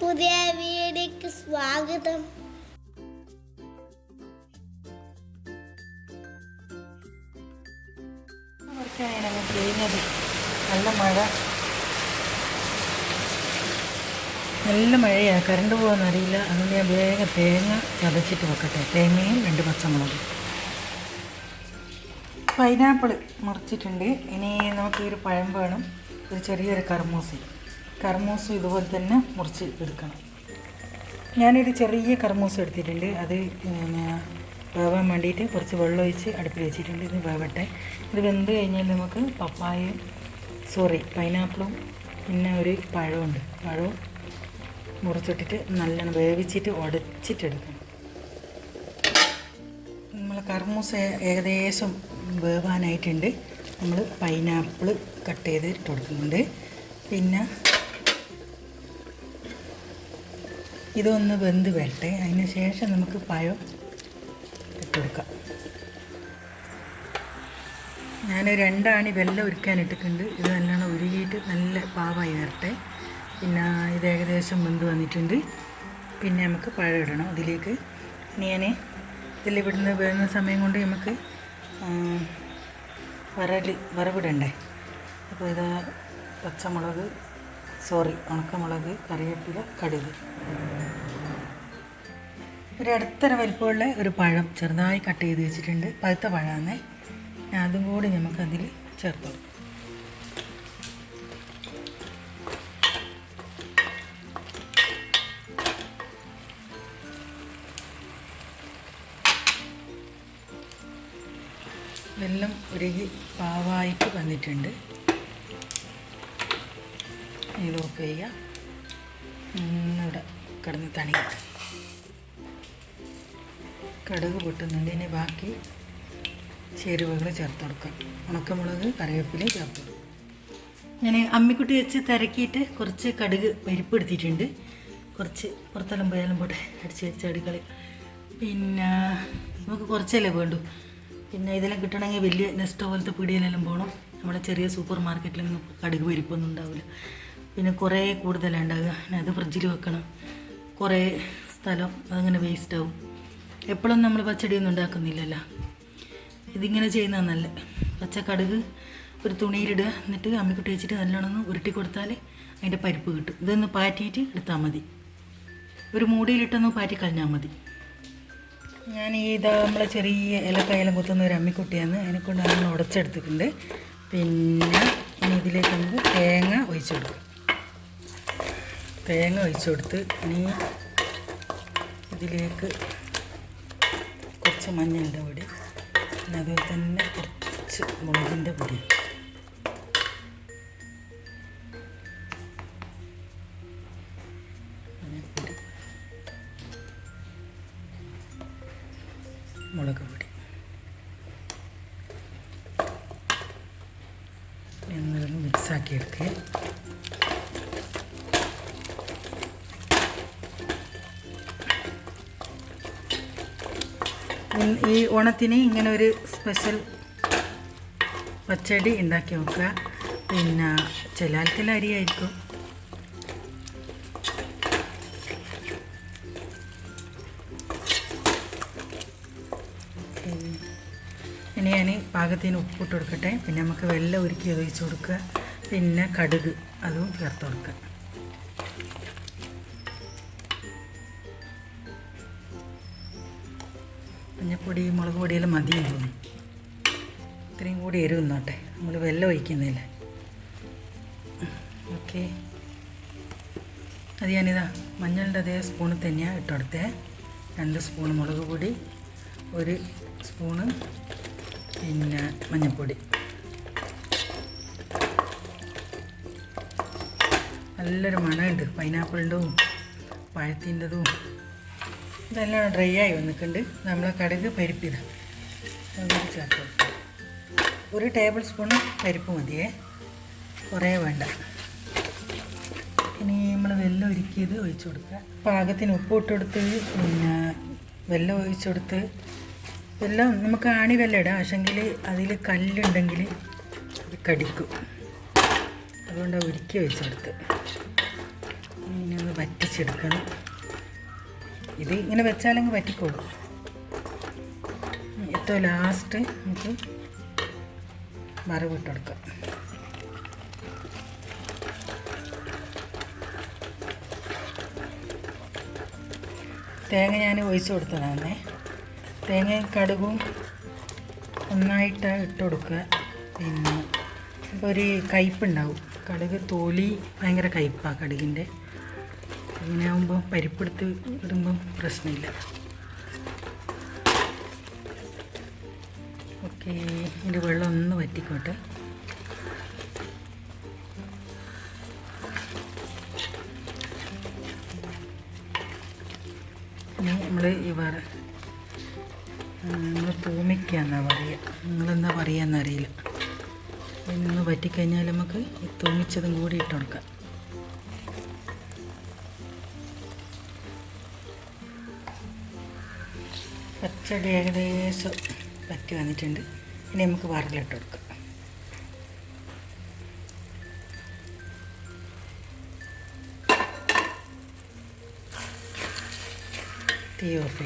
പുതിയ വീഡിയോക്ക് സ്വാഗതം. ചെയ്യുന്നത് നല്ല മഴ. നല്ല മഴയാണ് കറണ്ട് പോകുമെന്നറിയില്ല അതുകൊണ്ട് ഞാൻ വേഗം തേങ്ങ ചതച്ചിട്ട് വെക്കട്ടെ. തേങ്ങയും രണ്ട് പച്ചമുളകും. പൈനാപ്പിൾ മുറിച്ചിട്ടുണ്ട്. ഇനി നമുക്ക് ഒരു പഴം വേണം. ഒരു ചെറിയൊരു കർമൂസി കർമൂസും ഇതുപോലെ തന്നെ മുറിച്ച് എടുക്കണം. ഞാനൊരു ചെറിയ കർമൂസ് എടുത്തിട്ടുണ്ട്. അത് വേവാൻ വേണ്ടിയിട്ട് കുറച്ച് വെള്ളം ഒഴിച്ച് അടുപ്പിൽ വെച്ചിട്ടുണ്ട്. ഇത് വേവട്ടെ. ഇത് വെന്ത് കഴിഞ്ഞാൽ നമുക്ക് പപ്പായയും സോറി പൈനാപ്പിളും പിന്നെ ഒരു പഴമുണ്ട് പഴവും മുറിച്ചിട്ടിട്ട് നല്ലോണം വേവിച്ചിട്ട് ഉടച്ചിട്ടെടുക്കണം നമ്മൾ കർമ്മൂസ് ഏകദേശം വേവാനായിട്ടുണ്ട്. നമ്മൾ പൈനാപ്പിൾ കട്ട് ചെയ്ത് ഇട്ട് കൊടുക്കുന്നുണ്ട്. പിന്നെ ഇതൊന്ന് വെന്ത് വരട്ടെ അതിന് ശേഷം നമുക്ക് പഴം ഇട്ട് കൊടുക്കാം. ഞാൻ രണ്ടാണി വെള്ളം ഉരുക്കാൻ ഇട്ടിട്ടുണ്ട്. ഇത് നല്ലോണം ഉരുകിയിട്ട് നല്ല പാവായി വരട്ടെ. പിന്നെ ഇത് ഏകദേശം വെന്ത് വന്നിട്ടുണ്ട്. പിന്നെ നമുക്ക് പഴം ഇടണം അതിലേക്ക്. ഞാൻ ഇതിൽ ഇവിടുന്ന് വരുന്ന സമയം കൊണ്ട് നമുക്ക് വരൽ വറവിടണ്ടേ? അപ്പോൾ ഇത് പച്ചമുളക് സോറി ഉണക്കമുളക് കറിവേപ്പില കടുക്. ഒരു അടുത്തര വലിപ്പമുള്ള ഒരു പഴം ചെറുതായി കട്ട് ചെയ്ത് വെച്ചിട്ടുണ്ട്. പഴുത്ത പഴമാണ്. അതും കൂടി നമുക്കതിൽ ചേർത്ത് വെള്ളം ഉരുകി പാവായിട്ട് വന്നിട്ടുണ്ട്. ഇത് ഓഫ് ചെയ്യുക. ഇവിടെ കിടന്ന് തണിക്കുക കടുക് പൊട്ടുന്നുണ്ട്. ഇനി ബാക്കി ചേരുവകൾ ചേർത്ത് കൊടുക്കാം ഉണക്കമുളക് കറിവേപ്പില ചേർത്ത് കൊടുക്കും ഞാൻ അമ്മിക്കുട്ടി വെച്ച് തിരക്കിയിട്ട് കുറച്ച് കടുക് പരിപ്പ് എടുത്തിട്ടുണ്ട്. കുറച്ച് പുറത്തെല്ലാം പോയാലും പോട്ടെ. അടിച്ച് വെച്ച് അടുക്കളി. പിന്നെ നമുക്ക് കുറച്ചല്ലേ വേണ്ടൂ? പിന്നെ ഇതെല്ലാം കിട്ടണമെങ്കിൽ വലിയ നെസ്റ്റോ പോലത്തെ പീടികയിലെല്ലാം പോകണം. നമ്മുടെ ചെറിയ സൂപ്പർ മാർക്കറ്റിലൊന്നും കടുക് പരിപ്പൊന്നും ഉണ്ടാവില്ല. പിന്നെ കുറേ കൂടുതലാണ് ഉണ്ടാകുക പിന്നെ അത് ഫ്രിഡ്ജിൽ വെക്കണം. കുറേ സ്ഥലം അതങ്ങനെ വേസ്റ്റ് ആവും. എപ്പോഴും നമ്മൾ പച്ചടിയൊന്നും ഉണ്ടാക്കുന്നില്ലല്ലോ. ഇതിങ്ങനെ ചെയ്യുന്നതാണ് നല്ല. പച്ചക്കടുക് ഒരു തുണിയിലിടുക. എന്നിട്ട് അമ്മിക്കുട്ടി വെച്ചിട്ട് നല്ലോണം ഉരുട്ടി കൊടുത്താൽ അതിന്റെ പരിപ്പ് കിട്ടും. ഇതൊന്ന് പാറ്റിയിട്ട് എടുത്താൽ മതി. ഒരു മൂടിയിലിട്ടൊന്ന് പാറ്റി കളഞ്ഞാൽ മതി. ഞാൻ ഈ ഇതാ നമ്മളെ ചെറിയ ഇലക്കയിലും കുത്തുന്ന ഒരു അമ്മിക്കുട്ടിയാണ്. അതിനെക്കൊണ്ട് നമ്മൾ ഉടച്ചെടുത്തിട്ടുണ്ട്. പിന്നെ ഇനി ഇതിലേക്ക് നമുക്ക് തേങ്ങ ഒഴിച്ചു കൊടുക്കും തേങ്ങ ഒഴിച്ചു കൊടുത്ത് ഇനി ഇതിലേക്ക് കുറച്ച് മഞ്ഞളുടെ പൊടി പിന്നെ അതുപോലെ തന്നെ കുറച്ച് മുളകിന്റെ പൊടി. മുളക് പൊടി. എന്നതൊന്ന് മിക്സാക്കി എടുക്കുക ഈ ഓണത്തിന് ഇങ്ങനെ ഒരു സ്പെഷ്യൽ പച്ചടി ഉണ്ടാക്കി നോക്കുക പിന്നെ ചില ആൾക്കെല്ലാം അരിയായിരിക്കും. ഇനി ഞാൻ പാകത്തിന് ഉപ്പിട്ട് കൊടുക്കട്ടെ. പിന്നെ നമുക്ക് വെള്ളം ഒരുക്കി ഒഴിച്ച് കൊടുക്കുക. പിന്നെ കടുക് അതും ചേർത്ത് കൊടുക്കുക. മഞ്ഞപ്പൊടി മുളക് പൊടിയെല്ലാം മതിയെന്ന് തോന്നുന്നു ഇത്രയും കൂടി എരിവ് നമ്മൾ വെള്ളം ഒഴിക്കുന്നില്ലേ ഓക്കെ. അത് ഞാനിതാ മഞ്ഞളുടെ അതേ സ്പൂണിൽ തന്നെയാണ് ഇട്ടുകൊടുത്തേ രണ്ട് സ്പൂൺ മുളക് പൊടി ഒരു സ്പൂണ് പിന്നെ മഞ്ഞൾപ്പൊടി നല്ലൊരു മണമുണ്ട്. പൈനാപ്പിളിന്റെതും പഴത്തിന്റെതും. ഇതെല്ലാം ഡ്രൈ ആയി വന്നിട്ടുണ്ട്. നമ്മളെ കടുക് പരിപ്പിത ചേർത്ത് ഒരു ടേബിൾ സ്പൂൺ പരിപ്പ് മതിയേ. കുറേ വേണ്ട. ഇനി നമ്മൾ വെല്ലം ഒരുക്കിയത് ഒഴിച്ചു കൊടുക്കുക. പാകത്തിന് ഉപ്പ് ഇട്ടെടുത്ത് പിന്നെ വെല്ലം ഒഴിച്ചു കൊടുത്ത് വെല്ലം നമുക്ക് ആണി വെല്ലം ഇടാം. പക്ഷെങ്കിൽ അതിൽ കല്ലുണ്ടെങ്കിൽ അത് കടിക്കും. അതുകൊണ്ട് ഒരുക്കി വെച്ചെടുത്ത് ഇനി ഒന്ന് വറ്റിച്ചെടുക്കണം. ഇത് ഇങ്ങനെ വെച്ചാലെങ്കിൽ പറ്റിക്കോളൂ. ഏറ്റവും ലാസ്റ്റ് നമുക്ക് മറവിട്ടെടുക്കാം തേങ്ങ ഞാൻ ഒഴിച്ച് കൊടുത്തതാണേ. തേങ്ങയും കടുകും ഒന്നായിട്ട് ഇട്ട് കൊടുക്കുക പിന്നെ ഒരു കയ്പുണ്ടാവും കടുക് തോലി ഭയങ്കര കയ്പ്പാണ് കടുകിന്റെ. ഇങ്ങനെ ആകുമ്പോൾ പരിപ്പെടുത്ത് ഇടുമ്പം പ്രശ്നമില്ല. ഓക്കെ ഇതിന്റെ വെള്ളം ഒന്ന് വറ്റിക്കോട്ടെ. ഇനി നമ്മൾ ഈ വറ നമ്മൾ തൂമിക്കാന്നാ പറയുക നിങ്ങളെന്താ പറയുക എന്നറിയില്ല ഇതൊന്ന് വറ്റിക്കഴിഞ്ഞാൽ നമുക്ക് ഈ തൂമിച്ചതും കൂടി ഇട്ട് കൊടുക്കാം. പച്ചടി ഏകദേശം പറ്റി വന്നിട്ടുണ്ട്. ഇനി നമുക്ക് വറലിട്ട് കൊടുക്കാം. തീ ഓഫ്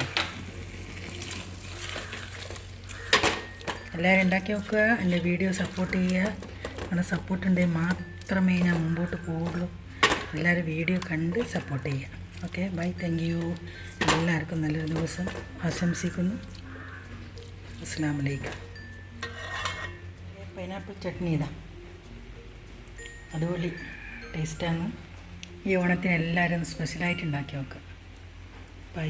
എല്ലാവരും ഉണ്ടാക്കി നോക്കുക. എന്റെ വീഡിയോ സപ്പോർട്ട് ചെയ്യുക. നിങ്ങളുടെ സപ്പോർട്ട് ഉണ്ടെങ്കിൽ മാത്രമേ ഞാൻ മുമ്പോട്ട് പോവുള്ളൂ എല്ലാവരും വീഡിയോ കണ്ട് സപ്പോർട്ട് ചെയ്യുക. ഓക്കെ ബൈ താങ്ക് എല്ലാവർക്കും നല്ലൊരു ദിവസം ആശംസിക്കുന്നു. അസ്സാം വലൈക്കും പൈനാപ്പിൾ ചട്നി ഇതാ. അതുപോലെ ടേസ്റ്റാണ് ഈ ഓണത്തിന് എല്ലാവരും സ്പെഷ്യലായിട്ട് ഉണ്ടാക്കി നോക്കുക ബൈ